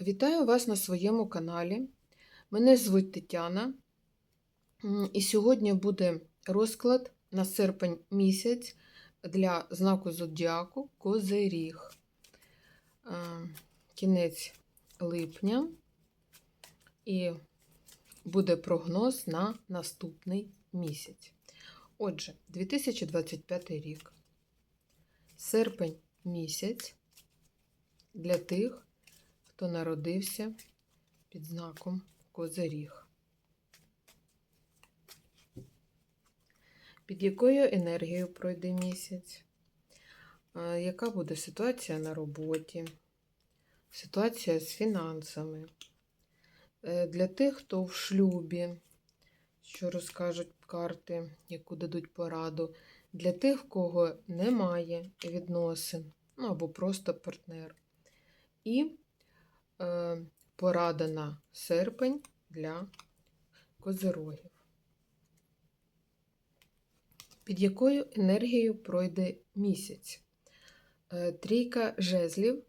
Вітаю вас на своєму каналі. Мене звуть Тетяна, і сьогодні буде розклад на серпень місяць для знаку зодіаку Козиріг. Е, Кінець липня і буде прогноз на наступний місяць. Отже, 2025 рік, серпень місяць для тих, хто народився під знаком Козиріг. Під якою енергією пройде місяць? Яка буде ситуація на роботі? Ситуація з фінансами? Е, Для тих, хто в шлюбі, що розкажуть карти, яку дадуть пораду. Для тих, в кого немає відносин, ну або просто партнер. І порада на серпень для козирогів. Під якою енергією пройде місяць? Е, Трійка жезлів,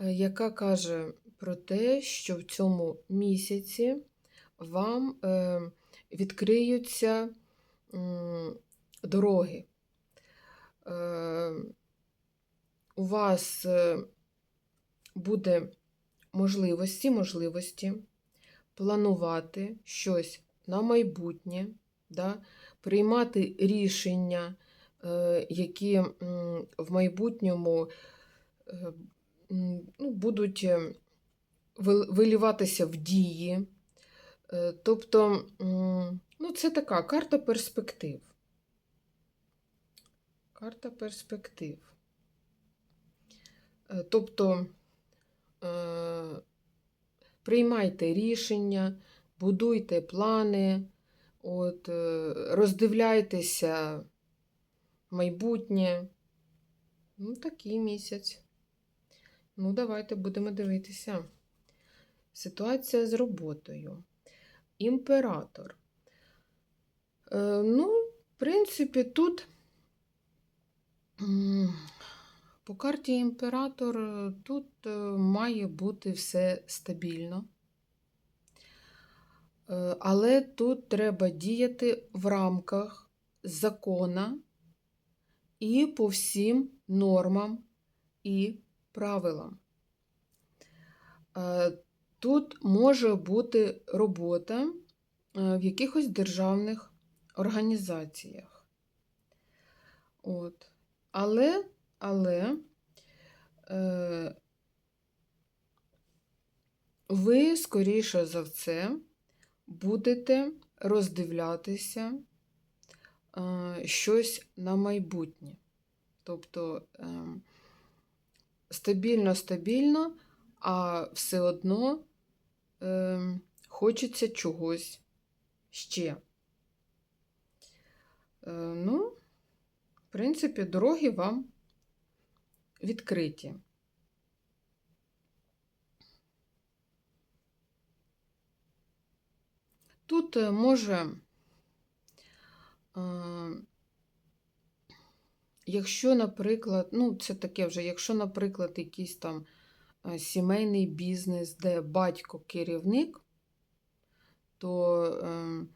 е, яка каже про те, що в цьому місяці вам е, відкриються дороги. Е, У вас е, буде можливості, можливості планувати щось на майбутнє, да, приймати рішення, е, які в майбутньому е, ну, будуть е, виліватися в дії. Тобто, ну, це така карта перспектив. Карта перспектив. Тобто, приймайте рішення, будуйте плани, от, е, роздивляйтеся майбутнє. Ну, такий місяць. Ну, давайте будемо дивитися. Ситуація з роботою. Імператор. Е, ну, в принципі, тут по карті імператор е, тут е, має бути все стабільно. Е, Але тут треба діяти в рамках закона і по всім нормам і правилам. Тут може бути робота в якихось державних організаціях. От. Але, але е, ви, скоріше за все, будете роздивлятися е, щось на майбутнє. Тобто е, стабільно-стабільно, а все одно е, хочеться чогось ще. Е, ну, в принципі, дороги вам відкриті. Тут е, може, е, якщо, наприклад, ну, це таке вже, якщо, наприклад, якийсь там е, сімейний бізнес, де батько керівник, то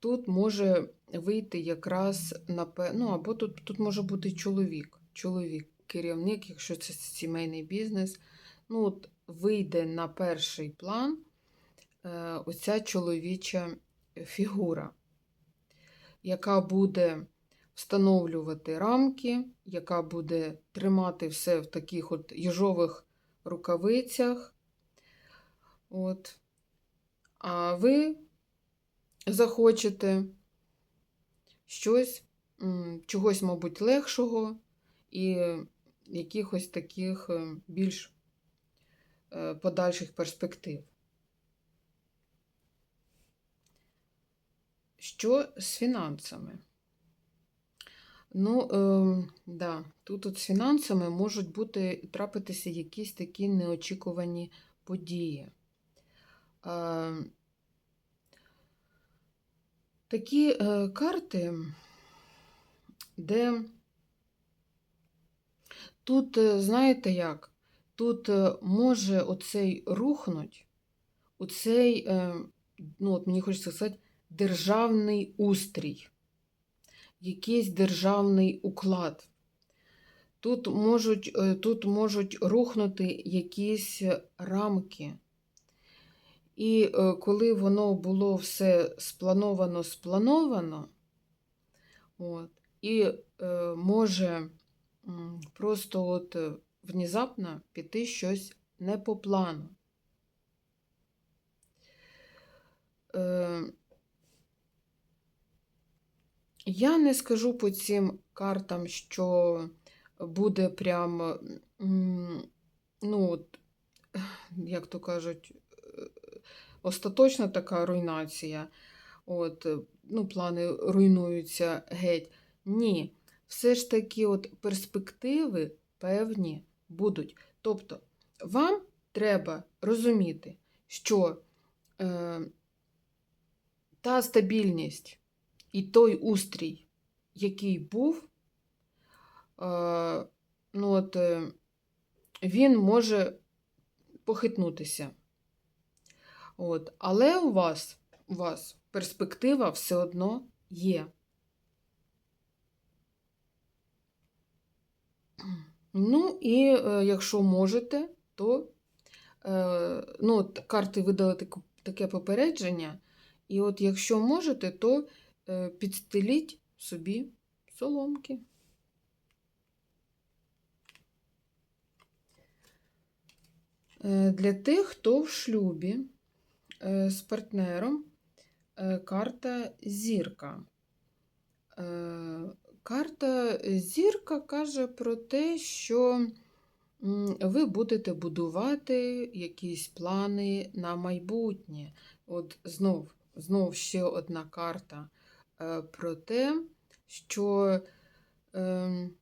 тут може вийти якраз напе- ну, або тут, тут може бути чоловік, чоловік, керівник, якщо це сімейний бізнес, ну, от вийде на перший план е, оця чоловіча фігура, яка буде встановлювати рамки, яка буде тримати все в таких от їжових рукавицях. От. А ви захочете щось, чогось, мабуть, легшого і якихось таких е, більш е, подальших перспектив. Що з фінансами? Ну, е, да, тут от з фінансами можуть бути трапитися якісь такі неочікувані події. Е, такі е, карти, де тут, е, знаєте як, тут е, може оцей рухнуть, оцей, е, ну от мені хочеться сказати, державний устрій, якийсь державний уклад. Тут можуть, тут можуть рухнути якісь рамки. І коли воно було все сплановано, сплановано, от, і е, може просто от е, внезапно піти щось не по плану. Е, я не скажу по цим картам, що буде прям, ну, от, як то кажуть, е, остаточна така руйнація. От, ну, плани руйнуються геть. Ні, все ж таки от перспективи певні будуть. Тобто, вам треба розуміти, що е, та стабільність і той устрій, який був, е, ну от, е, він може похитнутися. От. Але у вас, у вас перспектива все одно є. Ну, і е, якщо можете, то е, ну, карти видали таке попередження. І от якщо можете, то е, підстеліть собі соломки. Для тих, хто в шлюбі з партнером, карта зірка. Е, Карта зірка каже про те, що ви будете будувати якісь плани на майбутнє. От знов, знов ще одна карта е, про те, що ем,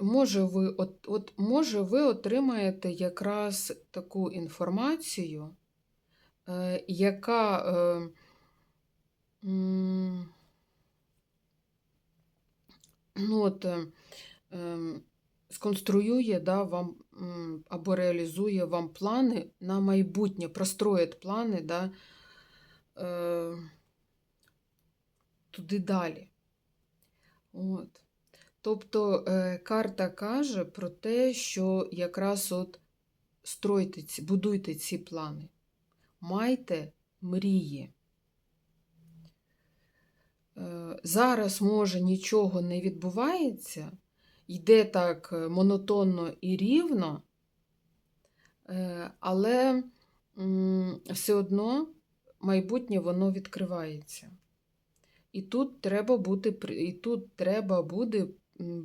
може ви, от, от, може ви отримаєте якраз таку інформацію, е, яка е, ну, от, е, ем, сконструює да, вам або реалізує вам плани на майбутнє, простроїть плани да, е, туди далі. От. Тобто е, карта каже про те, що якраз от стройте будуйте ці плани, майте мрії. Е, Зараз, може, нічого не відбувається, йде так е, монотонно і рівно, е, але все одно майбутнє воно відкривається. І тут треба бути, і тут треба буде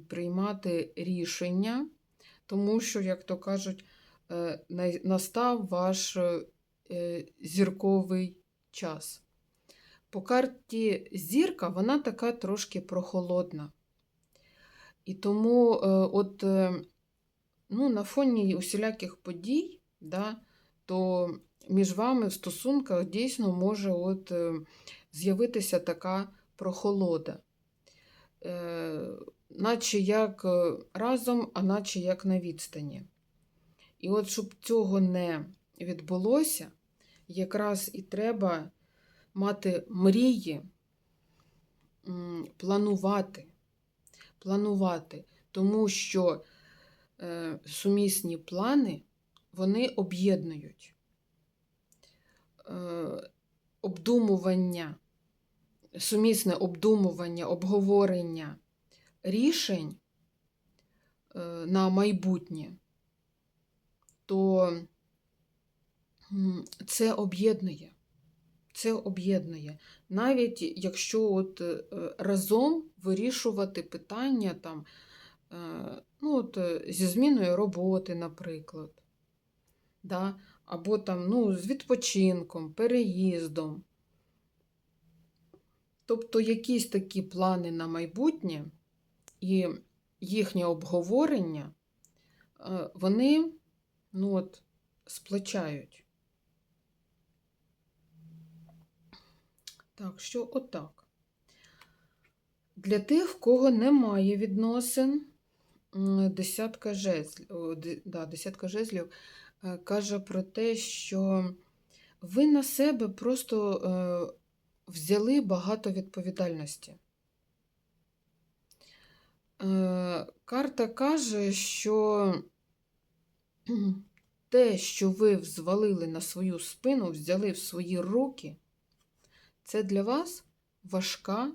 приймати рішення, тому що, як то кажуть, настав ваш зірковий час. По карті зірка вона така трошки прохолодна. І тому е, от, е, ну, на фоні усіляких подій, да, то між вами в стосунках дійсно може от, е, з'явитися така прохолода. Наче як разом, а наче як на відстані. І от щоб цього не відбулося, якраз і треба мати мрії, планувати, планувати, тому що е, сумісні плани вони об'єднують. Е, обдумування, сумісне обдумування, обговорення рішень е, на майбутнє, то це об'єднує. Це об'єднує. Навіть якщо от е, разом вирішувати питання там, е, ну, от, е, зі зміною роботи, наприклад, да? або там, ну, з відпочинком, переїздом. Тобто якісь такі плани на майбутнє і їхнє обговорення, вони ну, от, сплачають. Так, що отак. Для тих, в кого немає відносин, десятка жезлів, да, десятка жезлів е, каже про те, що ви на себе просто е, взяли багато відповідальності. Е, Карта каже, що те, що ви взвалили на свою спину, взяли в свої руки, це для вас важка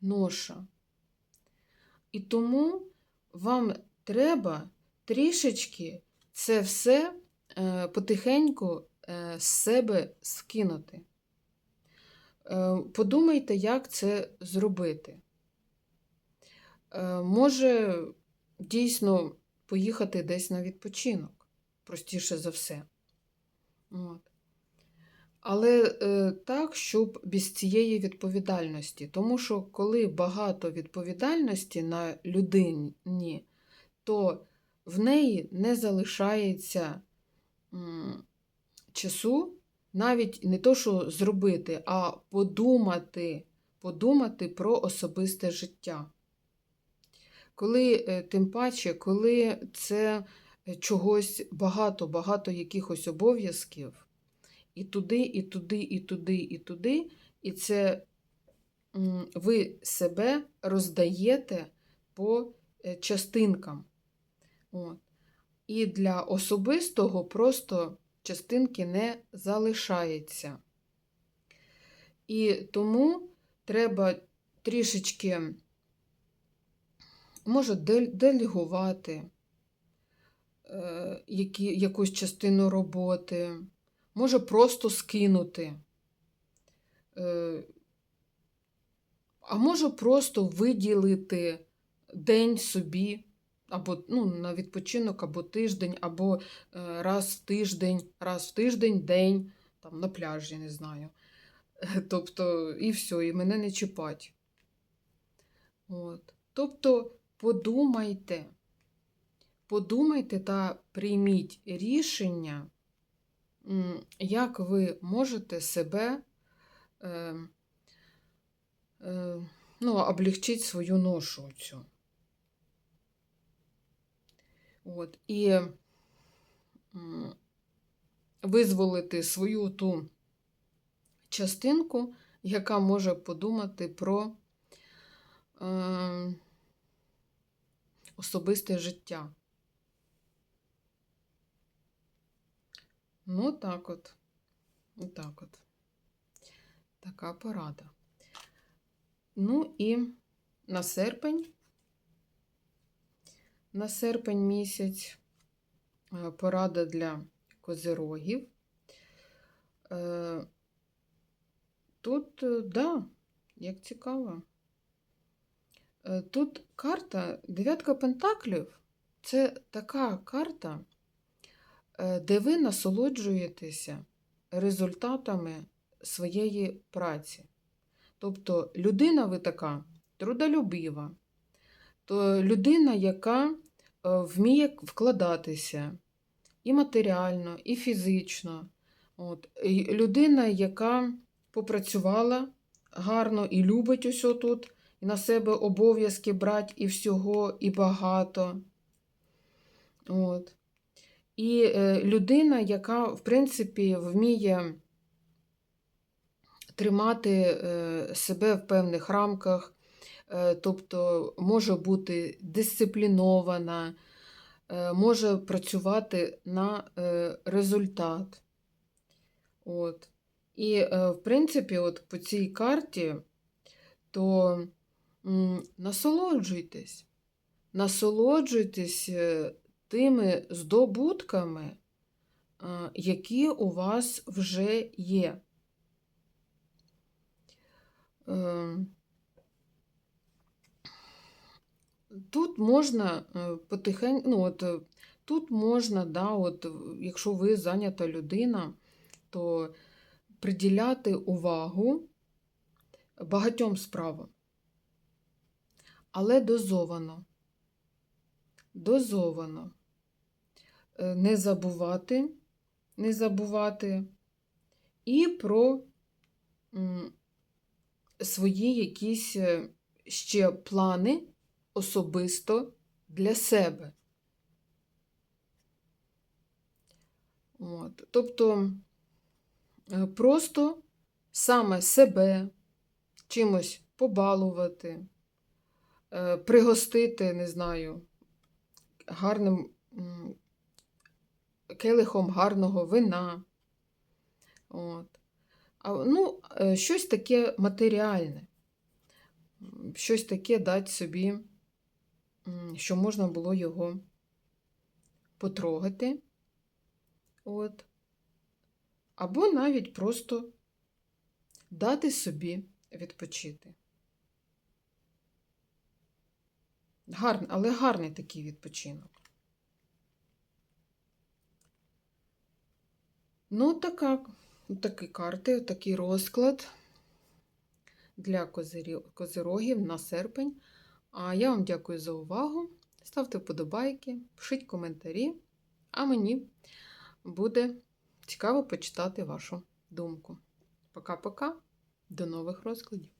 ноша. І тому вам треба трішечки це все е, потихеньку е, з себе скинути. Е, Подумайте, як це зробити. Може дійсно поїхати десь на відпочинок, простіше за все. От. Але е, так, щоб без цієї відповідальності. Тому що коли багато відповідальності на людині, то в неї не залишається м, часу навіть не то, що зробити, а подумати, подумати про особисте життя. Коли, е, тим паче, коли це е, чогось багато, багато якихось обов'язків, і туди, і туди, і туди, і туди, і це ви себе роздаєте по е, частинкам. От. І для особистого просто частинки не залишається. І тому треба трішечки, може, делегувати е, які, якусь частину роботи, може просто скинути. Е, а може просто виділити день собі, або ну, на відпочинок, або тиждень, або е, раз в тиждень, раз в тиждень день там, на пляжі, не знаю. Тобто, і все, і мене не чіпать. От. Тобто, подумайте, подумайте та прийміть рішення, як ви можете себе е, е, ну, облегчити свою ношу цю. От. І визволити свою ту частинку, яка може подумати про е, особисте життя. Ну, так от. Так от. Така порада. Ну і на серпень. На серпень місяць е, порада для козирогів. Е, Тут, е, да, як цікаво. Тут карта дев'ятка пентаклів це така карта, де ви насолоджуєтеся результатами своєї праці. Тобто людина ви така трудолюбива, то людина, яка е, вміє вкладатися і матеріально, і фізично. От. І людина, яка попрацювала гарно і любить ось тут, і на себе обов'язки брати і всього, і багато. От. І е, людина, яка, в принципі, вміє тримати е, себе в певних рамках, е, тобто може бути дисциплінована, може працювати на результат. От. І, в принципі, от по цій карті, то насолоджуйтесь, насолоджуйтесь тими здобутками, е, які у вас вже є. Е, Тут можна потихеньку, ну от е, тут можна, да, от, якщо ви зайнята людина, то приділяти увагу багатьом справам, але дозовано. Дозовано. Е, Не забувати, не забувати і про свої якісь е, ще плани особисто для себе. От. Тобто е, просто саме себе чимось побалувати, пригостити, не знаю, гарним келихом гарного вина. От. А, ну, е, щось таке матеріальне, щось таке дати собі, що можна було його потрогати. От. Або навіть просто дати собі відпочити. Гарний, але гарний такий відпочинок. Ну, така, такі карти, такий розклад для козирогів на серпень. А я вам дякую за увагу. Ставте вподобайки, пишіть коментарі, а мені буде цікаво почитати вашу думку. Пока-пока, до нових розкладів.